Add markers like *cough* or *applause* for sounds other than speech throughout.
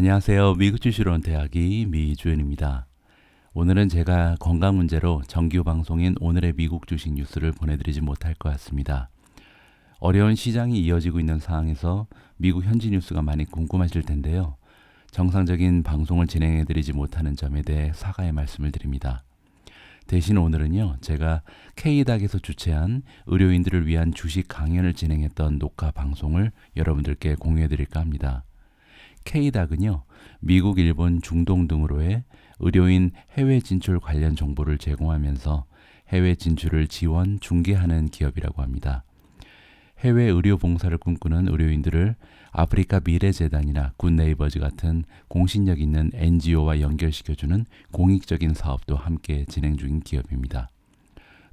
안녕하세요. 미국 주시론 대학이 미주연입니다. 오늘은 제가 건강 문제로 정규 방송인 오늘의 미국 주식 뉴스를 보내드리지 못할 것 같습니다. 어려운 시장이 이어지고 있는 상황에서 미국 현지 뉴스가 많이 궁금하실 텐데요. 정상적인 방송을 진행해드리지 못하는 점에 대해 사과의 말씀을 드립니다. 대신 오늘은요, 제가 K닥에서 주최한 의료인들을 위한 주식 강연을 진행했던 녹화 방송을 여러분들께 공유해드릴까 합니다. K닥은요, 미국, 일본, 중동 등으로의 의료인 해외 진출 관련 정보를 제공하면서 해외 진출을 지원, 중개하는 기업이라고 합니다. 해외 의료 봉사를 꿈꾸는 의료인들을 아프리카 미래재단이나 굿네이버즈 같은 공신력 있는 NGO와 연결시켜주는 공익적인 사업도 함께 진행 중인 기업입니다.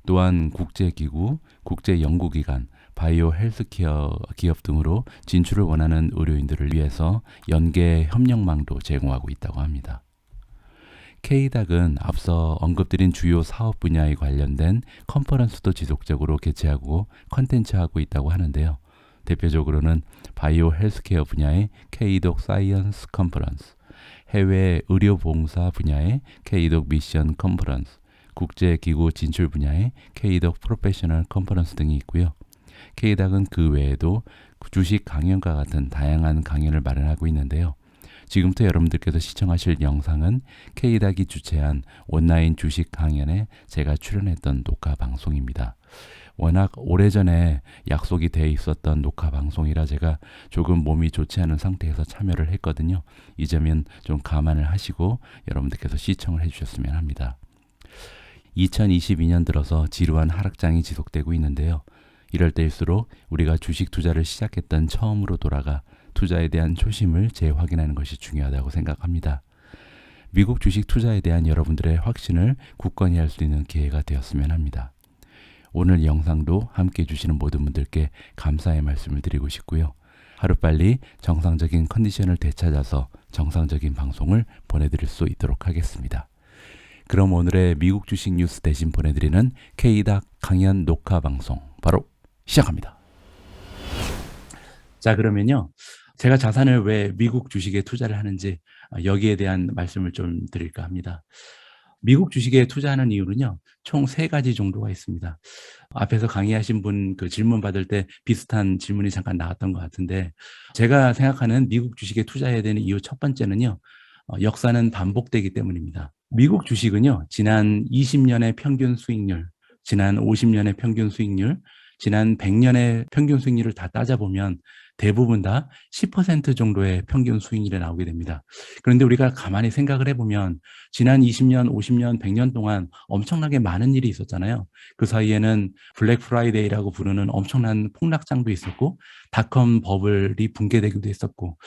또한 국제기구, 국제연구기관, 바이오 헬스케어 기업 등으로 진출을 원하는 의료인들을 위해서 연계 협력망도 제공하고 있다고 합니다. K닥은 앞서 언급드린 주요 사업 분야에 관련된 컨퍼런스도 지속적으로 개최하고 컨텐츠하고 있다고 하는데요. 대표적으로는 바이오 헬스케어 분야의 K독 사이언스 컨퍼런스, 해외 의료 봉사 분야의 K독 미션 컨퍼런스, 국제 기구 진출 분야의 K독 프로페셔널 컨퍼런스 등이 있고요. K닥은 그 외에도 주식 강연과 같은 다양한 강연을 마련하고 있는데요. 지금부터 여러분들께서 시청하실 영상은 K닥이 주최한 온라인 주식 강연에 제가 출연했던 녹화 방송입니다. 워낙 오래전에 약속이 돼 있었던 녹화 방송이라 제가 조금 몸이 좋지 않은 상태에서 참여를 했거든요. 이 점은 좀 감안을 하시고 여러분들께서 시청을 해주셨으면 합니다. 2022년 들어서 지루한 하락장이 지속되고 있는데요. 이럴 때일수록 우리가 주식 투자를 시작했던 처음으로 돌아가 투자에 대한 초심을 재확인하는 것이 중요하다고 생각합니다. 미국 주식 투자에 대한 여러분들의 확신을 굳건히 할 수 있는 기회가 되었으면 합니다. 오늘 영상도 함께 해주시는 모든 분들께 감사의 말씀을 드리고 싶고요. 하루빨리 정상적인 컨디션을 되찾아서 정상적인 방송을 보내드릴 수 있도록 하겠습니다. 그럼 오늘의 미국 주식 뉴스 대신 보내드리는 K닥 강연 녹화 방송 바로 시작합니다. 자, 그러면요. 제가 자산을 왜 미국 주식에 투자를 하는지 아, 여기에 대한 말씀을 좀 드릴까 합니다. 미국 주식에 투자하는 이유는요, 총 세 가지 정도가 있습니다. 앞에서 강의하신 분 그 질문 받을 때 비슷한 질문이 잠깐 나왔던 것 같은데, 제가 생각하는 미국 주식에 투자해야 되는 이유 첫 번째는요, 어, 역사는 반복되기 때문입니다. 미국 주식은요, 지난 20년의 평균 수익률, 지난 50년의 평균 수익률, 지난 100년의 평균 수익률을 다 따져보면 대부분 다 10% 정도의 평균 수익률이 나오게 됩니다. 그런데 우리가 가만히 생각을 해보면 지난 20년, 50년, 100년 동안 엄청나게 많은 일이 있었잖아요. 그 사이에는 블랙 프라이데이라고 부르는 엄청난 폭락장도 있었고 닷컴 버블이 붕괴되기도 했었고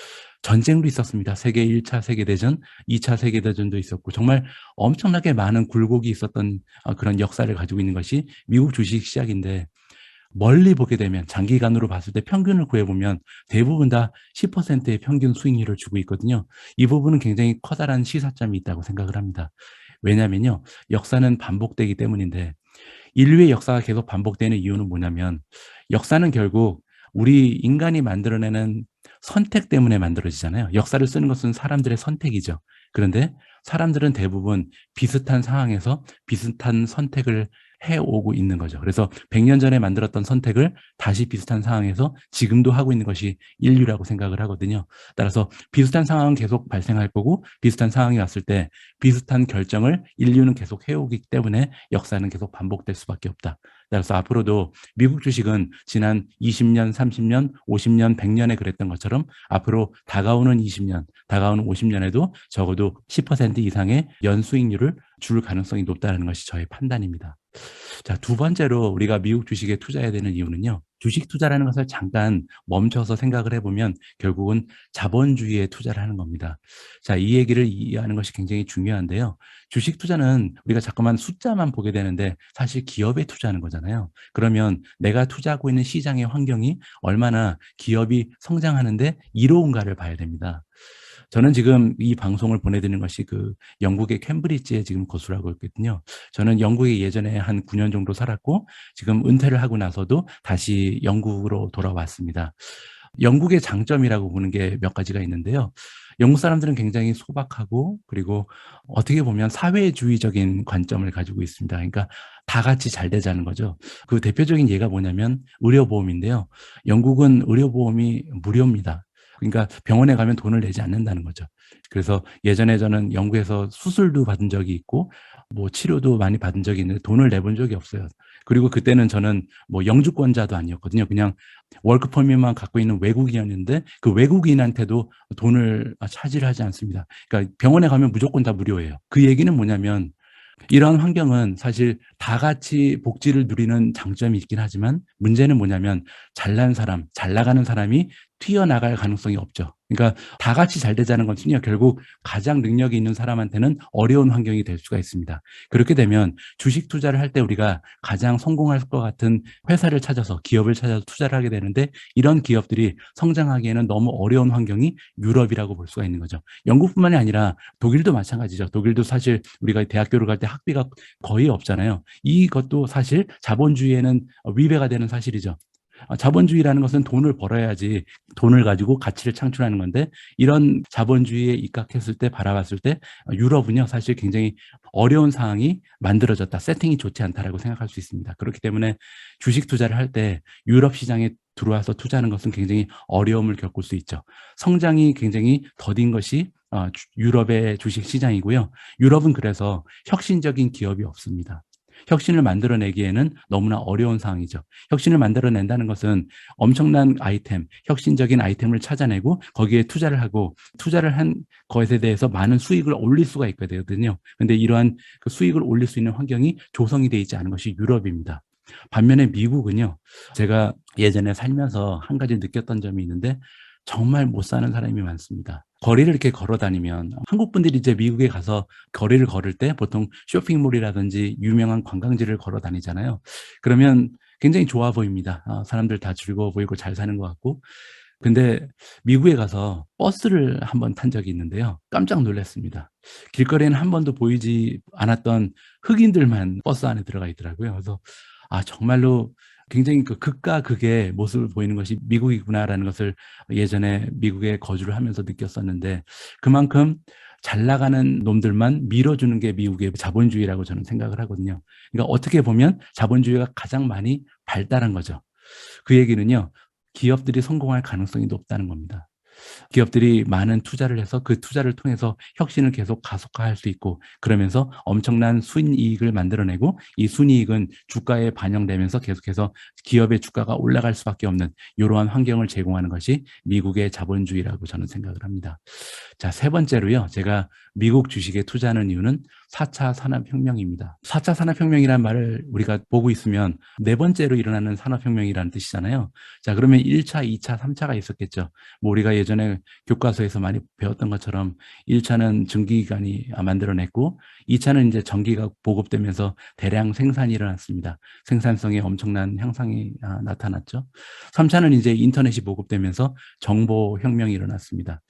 전쟁도 있었습니다. 세계 1차 세계대전, 2차 세계대전도 있었고 정말 엄청나게 많은 굴곡이 있었던 어, 그런 역사를 가지고 있는 것이 미국 주식 시작인데 멀리 보게 되면 장기간으로 봤을 때 평균을 구해보면 대부분 다 10%의 평균 수익률을 주고 있거든요. 이 부분은 굉장히 커다란 시사점이 있다고 생각을 합니다. 왜냐면요. 역사는 반복되기 때문인데 인류의 역사가 계속 반복되는 이유는 뭐냐면 역사는 결국 우리 인간이 만들어내는 선택 때문에 만들어지잖아요. 역사를 쓰는 것은 사람들의 선택이죠. 그런데 사람들은 대부분 비슷한 상황에서 비슷한 선택을 해오고 있는 거죠. 그래서 100년 전에 만들었던 선택을 다시 비슷한 상황에서 지금도 하고 있는 것이 인류라고 생각을 하거든요. 따라서 비슷한 상황은 계속 발생할 거고 비슷한 상황이 왔을 때 비슷한 결정을 인류는 계속 해오기 때문에 역사는 계속 반복될 수밖에 없다. 따라서 앞으로도 미국 주식은 지난 20년, 30년, 50년, 100년에 그랬던 것처럼 앞으로 다가오는 20년, 다가오는 50년에도 적어도 10% 이상의 연수익률을 줄 가능성이 높다는 것이 저의 판단입니다. 자, 두 번째로 우리가 미국 주식에 투자해야 되는 이유는요. 주식 투자라는 것을 잠깐 멈춰서 생각을 해보면 결국은 자본주의에 투자를 하는 겁니다. 자, 이 얘기를 이해하는 것이 굉장히 중요한데요. 주식 투자는 우리가 자꾸만 숫자만 보게 되는데 사실 기업에 투자하는 거잖아요. 그러면 내가 투자하고 있는 시장의 환경이 얼마나 기업이 성장하는데 이로운가를 봐야 됩니다. 저는 지금 이 방송을 보내드리는 것이 그 영국의 캠브리지에 지금 거주를 하고 있거든요. 저는 영국에 예전에 한 9년 정도 살았고 지금 은퇴를 하고 나서도 다시 영국으로 돌아왔습니다. 영국의 장점이라고 보는 게 몇 가지가 있는데요. 영국 사람들은 굉장히 소박하고 그리고 어떻게 보면 사회주의적인 관점을 가지고 있습니다. 그러니까 다 같이 잘 되자는 거죠. 그 대표적인 예가 뭐냐면 의료보험인데요. 영국은 의료보험이 무료입니다. 그러니까 병원에 가면 돈을 내지 않는다는 거죠. 그래서 예전에 저는 영국에서 수술도 받은 적이 있고 뭐 치료도 많이 받은 적이 있는데 돈을 내본 적이 없어요. 그리고 그때는 저는 뭐 영주권자도 아니었거든요. 그냥 월크퍼밋만 갖고 있는 외국인이었는데 그 외국인한테도 돈을 차지를 하지 않습니다. 그러니까 병원에 가면 무조건 다 무료예요. 그 얘기는 뭐냐면 이러한 환경은 사실 다 같이 복지를 누리는 장점이 있긴 하지만 문제는 뭐냐면 잘난 사람, 잘 나가는 사람이 튀어나갈 가능성이 없죠. 그러니까 다 같이 잘 되자는 것은요, 결국 가장 능력이 있는 사람한테는 어려운 환경이 될 수가 있습니다. 그렇게 되면 주식 투자를 할 때 우리가 가장 성공할 것 같은 회사를 찾아서 기업을 찾아서 투자를 하게 되는데 이런 기업들이 성장하기에는 너무 어려운 환경이 유럽이라고 볼 수가 있는 거죠. 영국뿐만이 아니라 독일도 마찬가지죠. 독일도 사실 우리가 대학교를 갈 때 학비가 거의 없잖아요. 이것도 사실 자본주의에는 위배가 되는 사실이죠. 아, 자본주의라는 것은 돈을 벌어야지 돈을 가지고 가치를 창출하는 건데 이런 자본주의에 입각했을 때 바라봤을 때 유럽은요 사실 굉장히 어려운 상황이 만들어졌다. 세팅이 좋지 않다라고 생각할 수 있습니다. 그렇기 때문에 주식 투자를 할 때 유럽 시장에 들어와서 투자하는 것은 굉장히 어려움을 겪을 수 있죠. 성장이 굉장히 더딘 것이 어, 유럽의 주식 시장이고요. 유럽은 그래서 혁신적인 기업이 없습니다 혁신을 만들어내기에는 너무나 어려운 상황이죠. 혁신을 만들어낸다는 것은 엄청난 아이템, 혁신적인 아이템을 찾아내고 거기에 투자를 하고 투자를 한 것에 대해서 많은 수익을 올릴 수가 있거든요. 근데 이러한 그 수익을 올릴 수 있는 환경이 조성이 되어 있지 않은 것이 유럽입니다. 반면에 미국은요, 제가 예전에 살면서 한 가지 느꼈던 점이 있는데 정말 못 사는 사람이 많습니다. 거리를 이렇게 걸어 다니면 한국 분들이 이제 미국에 가서 거리를 걸을 때 보통 쇼핑몰이라든지 유명한 관광지를 걸어 다니잖아요. 그러면 굉장히 좋아 보입니다. 아, 사람들 다 즐거워 보이고 잘 사는 것 같고. 근데 미국에 가서 버스를 한번 탄 적이 있는데요. 깜짝 놀랐습니다. 길거리에는 한 번도 보이지 않았던 흑인들만 버스 안에 들어가 있더라고요. 그래서 아 정말로 굉장히 그 극과 극의 모습을 보이는 것이 미국이구나라는 것을 예전에 미국에 거주를 하면서 느꼈었는데 그만큼 잘 나가는 놈들만 밀어주는 게 미국의 자본주의라고 저는 생각을 하거든요. 그러니까 어떻게 보면 자본주의가 가장 많이 발달한 거죠. 그 얘기는요, 기업들이 성공할 가능성이 높다는 겁니다. 기업들이 많은 투자를 해서 그 투자를 통해서 혁신을 계속 가속화할 수 있고 그러면서 엄청난 순이익을 만들어내고 이 순이익은 주가에 반영되면서 계속해서 기업의 주가가 올라갈 수밖에 없는 이러한 환경을 제공하는 것이 미국의 자본주의라고 저는 생각을 합니다. 자, 세 번째로요. 제가 미국 주식에 투자하는 이유는 4차 산업혁명입니다. 4차 산업혁명이라는 말을 우리가 보고 있으면 네 번째로 일어나는 산업혁명이라는 뜻이잖아요. 자, 그러면 1차, 2차, 3차가 있었겠죠. 뭐 우리가 예전에 교과서에서 많이 배웠던 것처럼 1차는 증기기관이 만들어냈고 2차는 이제 전기가 보급되면서 대량 생산이 일어났습니다. 생산성에 엄청난 향상이 아, 나타났죠. 3차는 이제 인터넷이 보급되면서 정보혁명이 일어났습니다.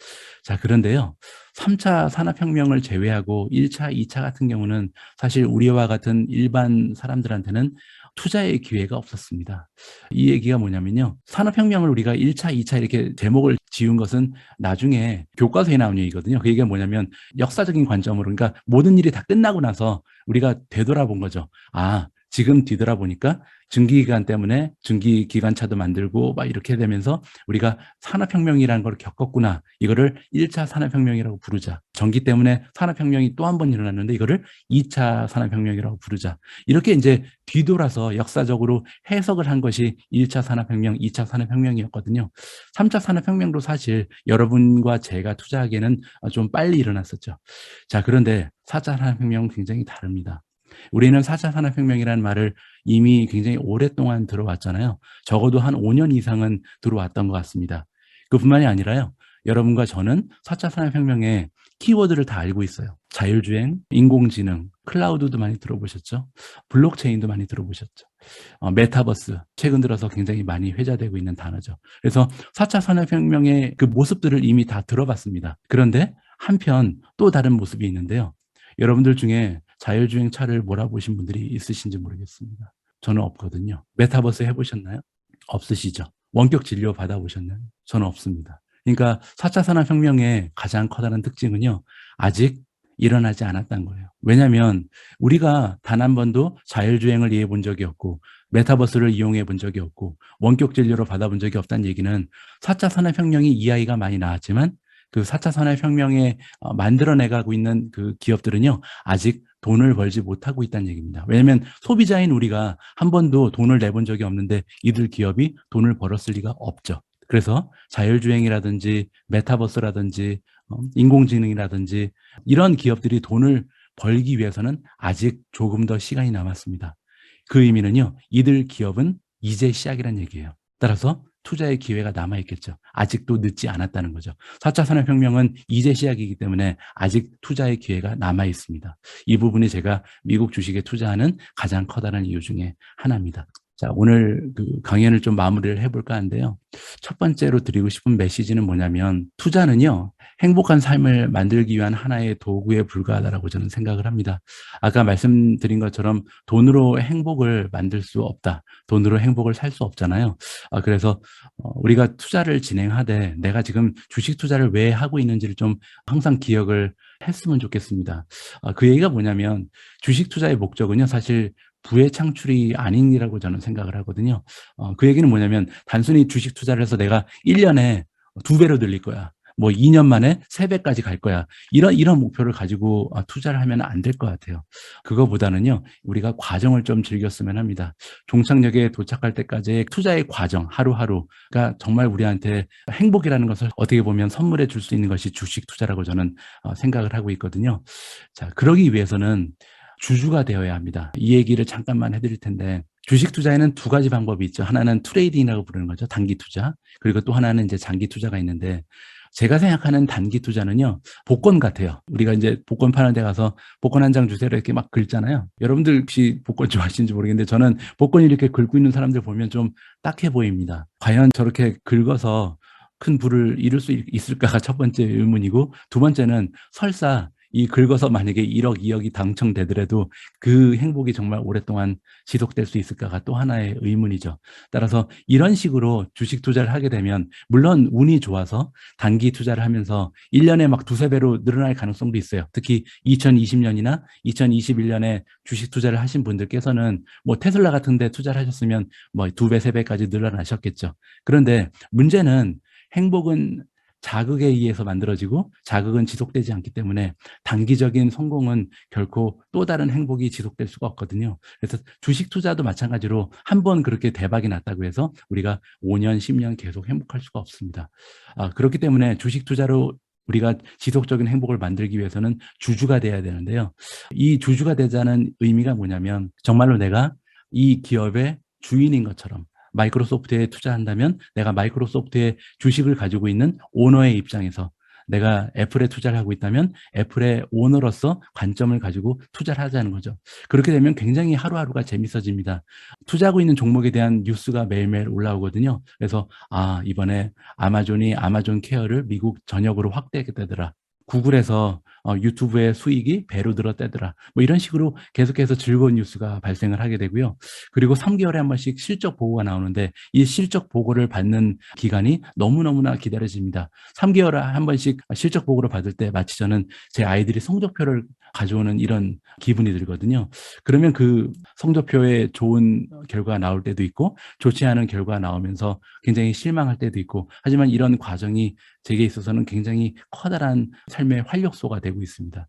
자, 그런데요. 3차 산업혁명을 제외하고 1차, 2차 같은 경우는 사실 우리와 같은 일반 사람들한테는 투자의 기회가 없었습니다. 이 얘기가 뭐냐면요. 산업혁명을 우리가 1차, 2차 이렇게 제목을 지은 것은 나중에 교과서에 나온 얘기거든요. 그 얘기가 뭐냐면 역사적인 관점으로 그러니까 모든 일이 다 끝나고 나서 우리가 되돌아본 거죠. 아, 지금 뒤돌아보니까 증기기관 때문에 증기기관차도 만들고 막 이렇게 되면서 우리가 산업혁명이라는 걸 겪었구나. 이거를 1차 산업혁명이라고 부르자. 전기 때문에 산업혁명이 또 한 번 일어났는데 이거를 2차 산업혁명이라고 부르자. 이렇게 이제 뒤돌아서 역사적으로 해석을 한 것이 1차 산업혁명, 2차 산업혁명이었거든요. 3차 산업혁명도 사실 여러분과 제가 투자하기에는 좀 빨리 일어났었죠. 자, 그런데 4차 산업혁명은 굉장히 다릅니다. 우리는 4차 산업혁명이라는 말을 이미 굉장히 오랫동안 들어왔잖아요. 적어도 한 5년 이상은 들어왔던 것 같습니다. 그뿐만이 아니라요. 여러분과 저는 4차 산업혁명의 키워드를 다 알고 있어요. 자율주행, 인공지능, 클라우드도 많이 들어보셨죠? 블록체인도 많이 들어보셨죠? 어, 메타버스, 최근 들어서 굉장히 많이 회자되고 있는 단어죠. 그래서 4차 산업혁명의 그 모습들을 이미 다 들어봤습니다. 그런데 한편 또 다른 모습이 있는데요. 여러분들 중에 자율주행 차를 몰아보신 분들이 있으신지 모르겠습니다. 저는 없거든요. 메타버스 해보셨나요? 없으시죠? 원격 진료 받아보셨나요? 저는 없습니다. 그러니까 4차 산업혁명의 가장 커다란 특징은요. 아직 일어나지 않았다는 거예요. 왜냐하면 우리가 단 한 번도 자율주행을 이해해 본 적이 없고 메타버스를 이용해 본 적이 없고 원격 진료를 받아본 적이 없다는 얘기는 4차 산업혁명이 이 아이가 많이 나왔지만 그 4차 산업혁명에 어, 만들어내가고 있는 그 기업들은요, 아직 돈을 벌지 못하고 있다는 얘기입니다. 왜냐하면 소비자인 우리가 한 번도 돈을 내본 적이 없는데 이들 기업이 돈을 벌었을 리가 없죠. 그래서 자율주행이라든지 메타버스라든지 어, 인공지능이라든지 이런 기업들이 돈을 벌기 위해서는 아직 조금 더 시간이 남았습니다. 그 의미는요, 이들 기업은 이제 시작이란 얘기예요. 따라서 투자의 기회가 남아있겠죠. 아직도 늦지 않았다는 거죠. 4차 산업혁명은 이제 시작이기 때문에 아직 투자의 기회가 남아있습니다. 이 부분이 제가 미국 주식에 투자하는 가장 커다란 이유 중에 하나입니다. 자, 오늘 그 강연을 좀 마무리를 해볼까 하는데요. 첫 번째로 드리고 싶은 메시지는 뭐냐면 투자는요, 행복한 삶을 만들기 위한 하나의 도구에 불과하다라고 저는 생각을 합니다. 아까 말씀드린 것처럼 돈으로 행복을 만들 수 없다. 돈으로 행복을 살 수 없잖아요. 아, 그래서 어, 우리가 투자를 진행하되 내가 지금 주식 투자를 왜 하고 있는지를 좀 항상 기억을 했으면 좋겠습니다. 아, 그 얘기가 뭐냐면 주식 투자의 목적은요, 사실 부의 창출이 아니라고 저는 생각을 하거든요. 어, 그 얘기는 뭐냐면 단순히 주식 투자를 해서 내가 1년에 두 배로 늘릴 거야. 뭐 2년 만에 3배까지 갈 거야. 이런, 이런 목표를 가지고 아, 투자를 하면 안 될 것 같아요. 그거보다는요, 우리가 과정을 좀 즐겼으면 합니다. 종착역에 도착할 때까지의 투자의 과정, 하루하루가 정말 우리한테 행복이라는 것을 어떻게 보면 선물해 줄 수 있는 것이 주식 투자라고 저는 어, 생각을 하고 있거든요. 자, 그러기 위해서는 주주가 되어야 합니다. 이 얘기를 잠깐만 해드릴 텐데 주식 투자에는 두 가지 방법이 있죠. 하나는 트레이딩이라고 부르는 거죠. 단기 투자. 그리고 또 하나는 이제 장기 투자가 있는데 제가 생각하는 단기 투자는요, 복권 같아요. 우리가 이제 복권 파는 데 가서 복권 한 장 주세요. 이렇게 막 긁잖아요. 여러분들 혹시 복권 좋아하시는지 모르겠는데 저는 복권 이렇게 긁고 있는 사람들 보면 좀 딱해 보입니다. 과연 저렇게 긁어서 큰 부를 이룰 수 있을까가 첫 번째 의문이고 두 번째는 설사 이 긁어서 만약에 1억, 2억이 당첨되더라도 그 행복이 정말 오랫동안 지속될 수 있을까가 또 하나의 의문이죠. 따라서 이런 식으로 주식 투자를 하게 되면 물론 운이 좋아서 단기 투자를 하면서 1년에 막 두세 배로 늘어날 가능성도 있어요. 특히 2020년이나 2021년에 주식 투자를 하신 분들께서는 뭐 테슬라 같은 데 투자를 하셨으면 뭐 두 배, 세 배까지 늘어나셨겠죠. 그런데 문제는 행복은 자극에 의해서 만들어지고 자극은 지속되지 않기 때문에 단기적인 성공은 결코 또 다른 행복이 지속될 수가 없거든요. 그래서 주식 투자도 마찬가지로 한 번 그렇게 대박이 났다고 해서 우리가 5년, 10년 계속 행복할 수가 없습니다. 아, 그렇기 때문에 주식 투자로 우리가 지속적인 행복을 만들기 위해서는 주주가 돼야 되는데요. 이 주주가 되자는 의미가 뭐냐면 정말로 내가 이 기업의 주인인 것처럼 마이크로소프트에 투자한다면 내가 마이크로소프트의 주식을 가지고 있는 오너의 입장에서 내가 애플에 투자를 하고 있다면 애플의 오너로서 관점을 가지고 투자를 하자는 거죠. 그렇게 되면 굉장히 하루하루가 재밌어집니다. 투자하고 있는 종목에 대한 뉴스가 매일매일 올라오거든요. 그래서 아 이번에 아마존이 아마존 케어를 미국 전역으로 확대하겠다더라. 구글에서 어, 유튜브의 수익이 배로 늘었다더라. 뭐 이런 식으로 계속해서 즐거운 뉴스가 발생을 하게 되고요. 그리고 3개월에 한 번씩 실적 보고가 나오는데 이 실적 보고를 받는 기간이 너무너무나 기다려집니다. 3개월에 한 번씩 실적 보고를 받을 때 마치 저는 제 아이들이 성적표를 가져오는 이런 기분이 들거든요. 그러면 그 성적표에 좋은 결과가 나올 때도 있고 좋지 않은 결과가 나오면서 굉장히 실망할 때도 있고 하지만 이런 과정이 제게 있어서는 굉장히 커다란 삶의 활력소가 되고 있습니다.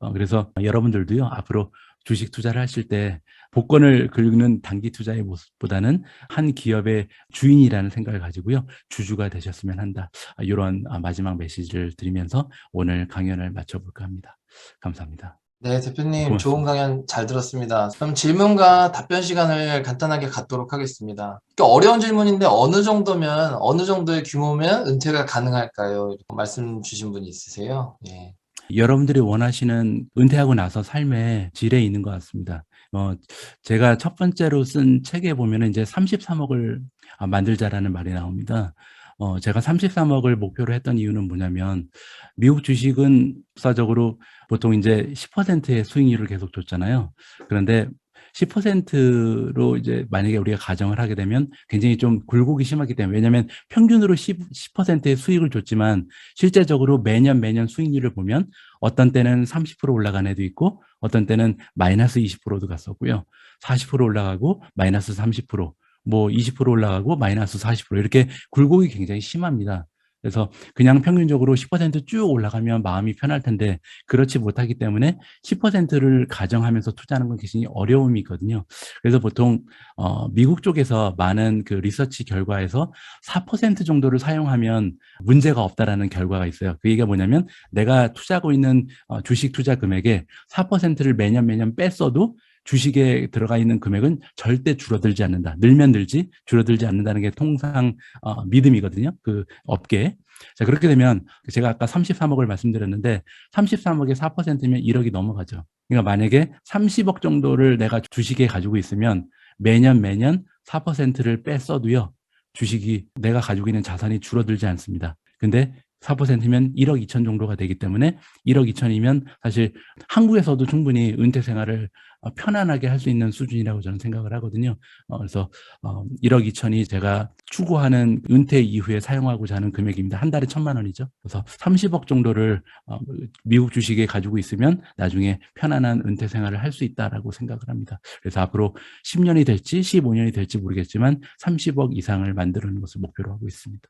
어, 그래서 여러분들도요, 앞으로 주식 투자를 하실 때 복권을 긁는 단기 투자의 모습보다는 한 기업의 주인이라는 생각을 가지고요, 주주가 되셨으면 한다. 이런 마지막 메시지를 드리면서 오늘 강연을 마쳐볼까 합니다. 감사합니다. 네, 대표님 고맙습니다. 좋은 강연 잘 들었습니다. 그럼 질문과 답변 시간을 간단하게 갖도록 하겠습니다. 또 어려운 질문인데 어느 정도면 어느 정도의 규모면 은퇴가 가능할까요? 말씀 주신 분이 있으세요? 예. 여러분들이 원하시는 은퇴하고 나서 삶의 질에 있는 것 같습니다. 어, 제가 첫 번째로 쓴 책에 보면은 이제 33억을 만들자라는 말이 나옵니다. 어, 제가 33억을 목표로 했던 이유는 뭐냐면 미국 주식은 역사적으로 보통 이제 10%의 수익률을 계속 줬잖아요. 그런데 10%로 이제 만약에 우리가 가정을 하게 되면 굉장히 좀 굴곡이 심하기 때문에 왜냐하면 평균으로 10, 10%의 수익을 줬지만 실제적으로 매년 매년 수익률을 보면 어떤 때는 30% 올라간 애도 있고 어떤 때는 마이너스 20%도 갔었고요. 40% 올라가고 마이너스 30%, 뭐 20% 올라가고 마이너스 40% 이렇게 굴곡이 굉장히 심합니다. 그래서 그냥 평균적으로 10%쭉 올라가면 마음이 편할 텐데 그렇지 못하기 때문에 10%를 가정하면서 투자하는 건 굉장히 어려움이 있거든요. 그래서 보통 어, 미국 쪽에서 많은 그 리서치 결과에서 4% 정도를 사용하면 문제가 없다라는 결과가 있어요. 그 얘기가 뭐냐면 내가 투자하고 있는 어, 주식 투자 금액의 4%를 매년 매년 뺐어도 주식에 들어가 있는 금액은 절대 줄어들지 않는다. 늘면 늘지 줄어들지 않는다는 게 통상 어, 믿음이거든요. 그 업계에. 자, 그렇게 되면 제가 아까 33억을 말씀드렸는데 33억에 4%면 1억이 넘어가죠. 그러니까 만약에 30억 정도를 내가 주식에 가지고 있으면 매년 매년 4%를 뺐어도요. 주식이 내가 가지고 있는 자산이 줄어들지 않습니다. 근데 4%면 1억 2천 정도가 되기 때문에 1억 2천이면 사실 한국에서도 충분히 은퇴 생활을 어, 편안하게 할 수 있는 수준이라고 저는 생각을 하거든요. 어, 그래서 어, 1억 2천이 제가 추구하는 은퇴 이후에 사용하고자 하는 금액입니다. 한 달에 천만 원이죠. 그래서 30억 정도를 어, 미국 주식에 가지고 있으면 나중에 편안한 은퇴 생활을 할 수 있다라고 생각을 합니다. 그래서 앞으로 10년이 될지 15년이 될지 모르겠지만 30억 이상을 만드는 것을 목표로 하고 있습니다.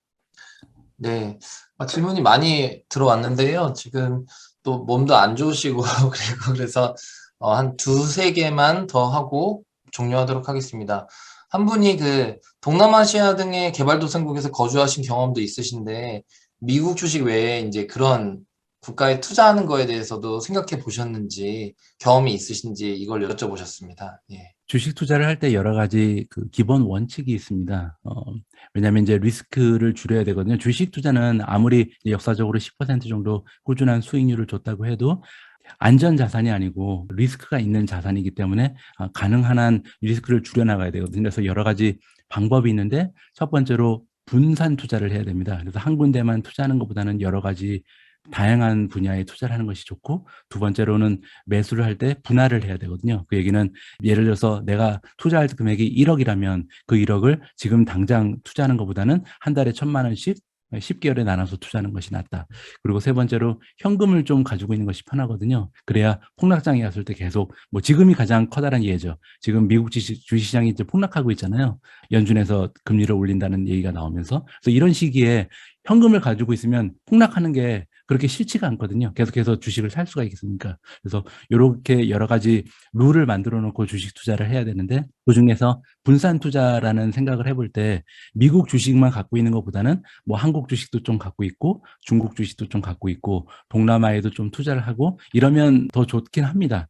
네, 아, 질문이 많이 들어왔는데요. 지금 또 몸도 안 좋으시고 *laughs* 그리고 그래서 어, 한 두세 개만 더 하고 종료하도록 하겠습니다. 한 분이 그 동남아시아 등의 개발도상국에서 거주하신 경험도 있으신데 미국 주식 외에 이제 그런 국가에 투자하는 거에 대해서도 생각해 보셨는지 경험이 있으신지 이걸 여쭤보셨습니다. 예. 주식 투자를 할 때 여러 가지 그 기본 원칙이 있습니다. 어, 왜냐하면 이제 리스크를 줄여야 되거든요. 주식 투자는 아무리 역사적으로 10% 정도 꾸준한 수익률을 줬다고 해도 안전 자산이 아니고 리스크가 있는 자산이기 때문에 아, 가능한 한 리스크를 줄여나가야 되거든요. 그래서 여러 가지 방법이 있는데 첫 번째로 분산 투자를 해야 됩니다. 그래서 한 군데만 투자하는 것보다는 여러 가지 다양한 분야에 투자를 하는 것이 좋고 두 번째로는 매수를 할 때 분할을 해야 되거든요. 그 얘기는 예를 들어서 내가 투자할 금액이 1억이라면 그 1억을 지금 당장 투자하는 것보다는 한 달에 천만 원씩 10개월에 나눠서 투자하는 것이 낫다. 그리고 세 번째로 현금을 좀 가지고 있는 것이 편하거든요. 그래야 폭락장이 왔을 때 계속 뭐 지금이 가장 커다란 예죠. 지금 미국 주식, 주식시장이 이제 폭락하고 있잖아요. 연준에서 금리를 올린다는 얘기가 나오면서 그래서 이런 시기에 현금을 가지고 있으면 폭락하는 게 그렇게 싫지가 않거든요. 계속해서 주식을 살 수가 있겠습니까? 그래서 이렇게 여러 가지 룰을 만들어 놓고 주식 투자를 해야 되는데 그 중에서 분산 투자라는 생각을 해볼 때 미국 주식만 갖고 있는 것보다는 뭐 한국 주식도 좀 갖고 있고 중국 주식도 좀 갖고 있고 동남아에도 좀 투자를 하고 이러면 더 좋긴 합니다.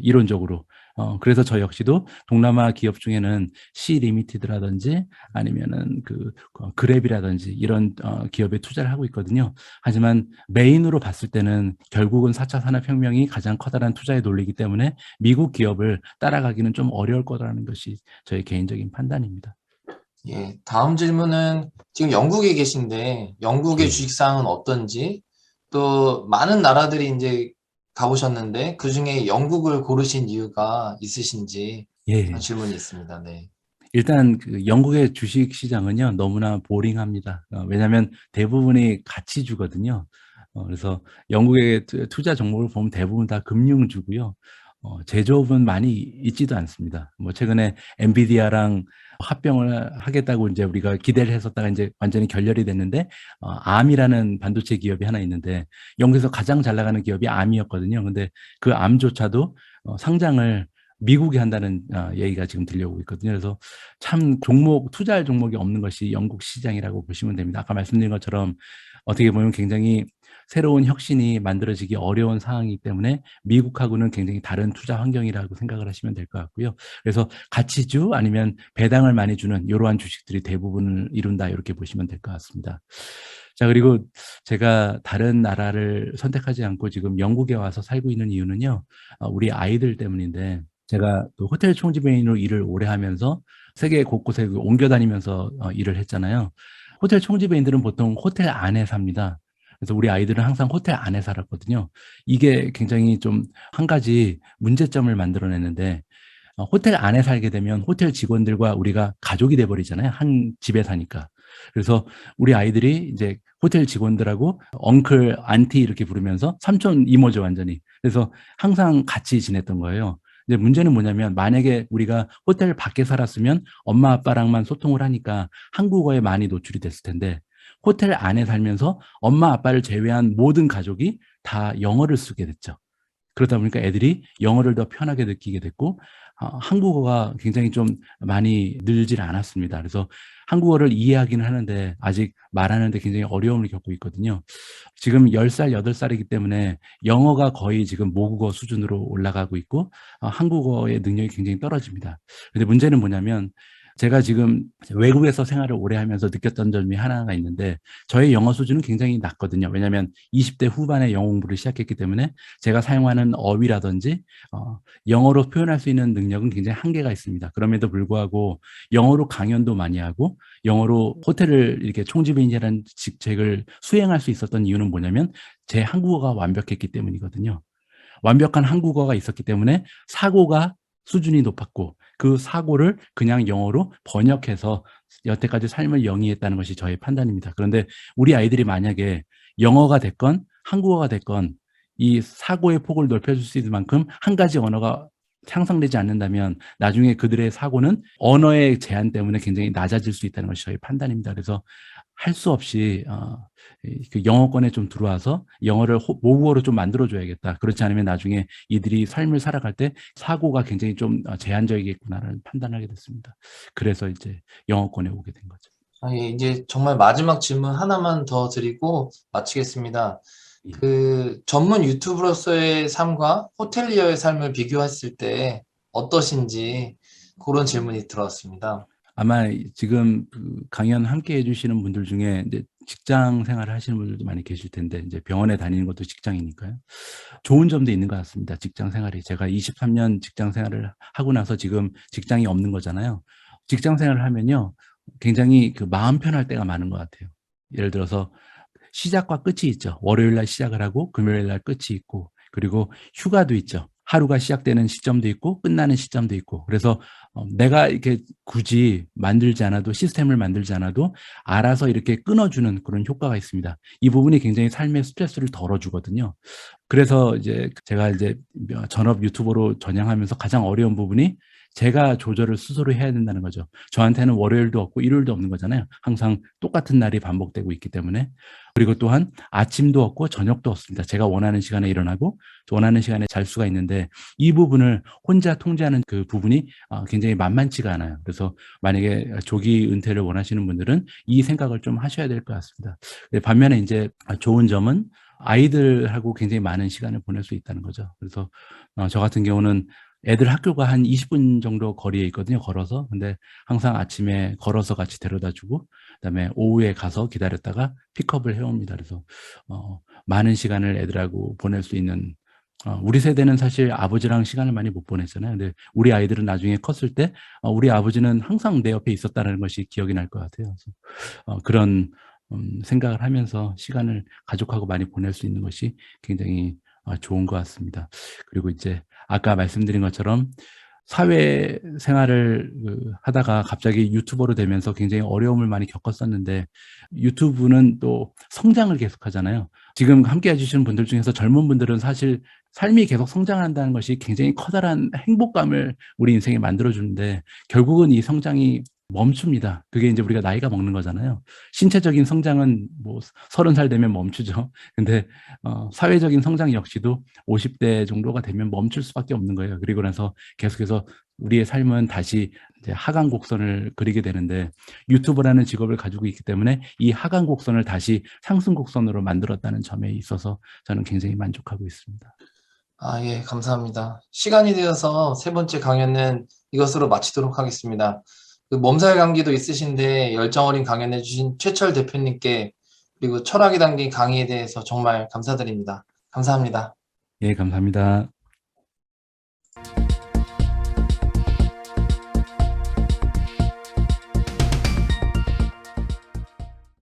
이론적으로. 어, 그래서 저 역시도 동남아 기업 중에는 C 리미티드라든지 아니면은 그 어, 그랩이라든지 이런 어, 기업에 투자를 하고 있거든요. 하지만 메인으로 봤을 때는 결국은 4차 산업혁명이 가장 커다란 투자의 논리이기 때문에 미국 기업을 따라가기는 좀 어려울 거라는 것이 저의 개인적인 판단입니다. 예, 다음 질문은 지금 영국에 계신데 영국의 네. 주식상은 어떤지 또 많은 나라들이 이제 가보셨는데 그 중에 영국을 고르신 이유가 있으신지 예. 질문이 있습니다. 네. 일단 그 영국의 주식 시장은요 너무나 보링합니다. 어, 왜냐하면 대부분이 가치주거든요. 어, 그래서 영국의 투- 투자 종목을 보면 대부분 다 금융주고요. 어, 제조업은 많이 있지도 않습니다. 뭐 최근에 엔비디아랑 합병을 하겠다고 이제 우리가 기대를 했었다가 이제 완전히 결렬이 됐는데 어, 암이라는 반도체 기업이 하나 있는데 영국에서 가장 잘 나가는 기업이 암이었거든요. 근데 그 암조차도 어, 상장을 미국이 한다는 어, 얘기가 지금 들려오고 있거든요. 그래서 참 종목 투자할 종목이 없는 것이 영국 시장이라고 보시면 됩니다. 아까 말씀드린 것처럼 어떻게 보면 굉장히 새로운 혁신이 만들어지기 어려운 상황이기 때문에 미국하고는 굉장히 다른 투자 환경이라고 생각을 하시면 될 것 같고요. 그래서 가치주 아니면 배당을 많이 주는 이러한 주식들이 대부분을 이룬다 이렇게 보시면 될 것 같습니다. 자 그리고 제가 다른 나라를 선택하지 않고 지금 영국에 와서 살고 있는 이유는요. 어, 우리 아이들 때문인데 제가 또 호텔 총지배인으로 일을 오래 하면서 세계 곳곳에 그 옮겨 다니면서 어, 일을 했잖아요. 호텔 총지배인들은 보통 호텔 안에 삽니다. 그래서 우리 아이들은 항상 호텔 안에 살았거든요. 이게 굉장히 좀 한 가지 문제점을 만들어내는데 어, 호텔 안에 살게 되면 호텔 직원들과 우리가 가족이 돼 버리잖아요. 한 집에 사니까. 그래서 우리 아이들이 이제 호텔 직원들하고 엉클, 안티 이렇게 부르면서 삼촌, 이모죠, 완전히. 그래서 항상 같이 지냈던 거예요. 이제 문제는 뭐냐면 만약에 우리가 호텔 밖에 살았으면 엄마 아빠랑만 소통을 하니까 한국어에 많이 노출이 됐을 텐데 호텔 안에 살면서 엄마 아빠를 제외한 모든 가족이 다 영어를 쓰게 됐죠. 그러다 보니까 애들이 영어를 더 편하게 느끼게 됐고 어, 한국어가 굉장히 좀 많이 늘질 않았습니다. 그래서 한국어를 이해하기는 하는데 아직 말하는데 굉장히 어려움을 겪고 있거든요. 지금 10살, 8살이기 때문에 영어가 거의 지금 모국어 수준으로 올라가고 있고 어, 한국어의 능력이 굉장히 떨어집니다. 근데 문제는 뭐냐면 제가 지금 외국에서 생활을 오래 하면서 느꼈던 점이 하나가 있는데 저의 영어 수준은 굉장히 낮거든요. 왜냐하면 20대 후반에 영어 공부를 시작했기 때문에 제가 사용하는 어휘라든지 어, 영어로 표현할 수 있는 능력은 굉장히 한계가 있습니다. 그럼에도 불구하고 영어로 강연도 많이 하고 영어로 호텔을 이렇게 총지배인이라는 직책을 수행할 수 있었던 이유는 뭐냐면 제 한국어가 완벽했기 때문이거든요. 완벽한 한국어가 있었기 때문에 사고가 수준이 높았고 그 사고를 그냥 영어로 번역해서 여태까지 삶을 영위했다는 것이 저의 판단입니다. 그런데 우리 아이들이 만약에 영어가 됐건 한국어가 됐건 이 사고의 폭을 넓혀줄 수 있을 만큼 한 가지 언어가 향상되지 않는다면 나중에 그들의 사고는 언어의 제한 때문에 굉장히 낮아질 수 있다는 것이 저의 판단입니다. 그래서 할 수 없이 어, 이- 그 영어권에 좀 들어와서 영어를 호- 모국어로 좀 만들어줘야겠다. 그렇지 않으면 나중에 이들이 삶을 살아갈 때 사고가 굉장히 좀 어, 제한적이겠구나라는 판단하게 됐습니다. 그래서 이제 영어권에 오게 된 거죠. 아, 예, 이제 정말 마지막 질문 하나만 더 드리고 마치겠습니다. 예. 그 전문 유튜브로서의 삶과 호텔리어의 삶을 비교했을 때 어떠신지 그런 질문이 들어왔습니다. 아마 지금 그 강연 함께 해주시는 분들 중에 이제 직장 생활을 하시는 분들도 많이 계실 텐데 이제 병원에 다니는 것도 직장이니까요. 좋은 점도 있는 것 같습니다. 직장 생활이 제가 23년 직장 생활을 하고 나서 지금 직장이 없는 거잖아요. 직장 생활을 하면요, 굉장히 그 마음 편할 때가 많은 것 같아요. 예를 들어서 시작과 끝이 있죠. 월요일 날 시작을 하고 금요일 날 끝이 있고 그리고 휴가도 있죠. 하루가 시작되는 시점도 있고 끝나는 시점도 있고 그래서 어, 내가 이렇게 굳이 만들지 않아도 시스템을 만들지 않아도 알아서 이렇게 끊어주는 그런 효과가 있습니다. 이 부분이 굉장히 삶의 스트레스를 덜어주거든요. 그래서 이제 제가 이제 전업 유튜버로 전향하면서 가장 어려운 부분이 제가 조절을 스스로 해야 된다는 거죠. 저한테는 월요일도 없고 일요일도 없는 거잖아요. 항상 똑같은 날이 반복되고 있기 때문에. 그리고 또한 아침도 없고 저녁도 없습니다. 제가 원하는 시간에 일어나고 원하는 시간에 잘 수가 있는데 이 부분을 혼자 통제하는 그 부분이 어, 굉장히 만만치가 않아요. 그래서 만약에 조기 은퇴를 원하시는 분들은 이 생각을 좀 하셔야 될 것 같습니다. 반면에 이제 좋은 점은 아이들하고 굉장히 많은 시간을 보낼 수 있다는 거죠. 그래서 어, 저 같은 경우는 애들 학교가 한 20분 정도 거리에 있거든요. 걸어서. 근데 항상 아침에 걸어서 같이 데려다 주고 그다음에 오후에 가서 기다렸다가 픽업을 해옵니다. 그래서 어, 많은 시간을 애들하고 보낼 수 있는 어, 우리 세대는 사실 아버지랑 시간을 많이 못 보냈잖아요. 근데 우리 아이들은 나중에 컸을 때 어, 우리 아버지는 항상 내 옆에 있었다는 것이 기억이 날 것 같아요. 그래서 어, 그런 음, 생각을 하면서 시간을 가족하고 많이 보낼 수 있는 것이 굉장히 어, 좋은 것 같습니다. 그리고 이제 아까 말씀드린 것처럼 사회 생활을 그, 하다가 갑자기 유튜버로 되면서 굉장히 어려움을 많이 겪었었는데 유튜브는 또 성장을 계속 하잖아요. 지금 함께 해주시는 분들 중에서 젊은 분들은 사실 삶이 계속 성장한다는 것이 굉장히 커다란 행복감을 우리 인생에 만들어주는데 결국은 이 성장이 멈춥니다. 그게 이제 우리가 나이가 먹는 거잖아요. 신체적인 성장은 뭐 서른 살 되면 멈추죠. *laughs* 근데 어, 사회적인 성장 역시도 50대 정도가 되면 멈출 수밖에 없는 거예요. 그리고 나서 계속해서 우리의 삶은 다시 하강 곡선을 그리게 되는데 유튜버라는 직업을 가지고 있기 때문에 이 하강 곡선을 다시 상승 곡선으로 만들었다는 점에 있어서 저는 굉장히 만족하고 있습니다. 아, 예, 감사합니다. 시간이 되어서 세 번째 강연은 이것으로 마치도록 하겠습니다. 그 몸살 감기도 있으신데 열정 어린 강연해 주신 최철 대표님께 그리고 철학이 담긴 강의에 대해서 정말 감사드립니다. 감사합니다. 예, 감사합니다.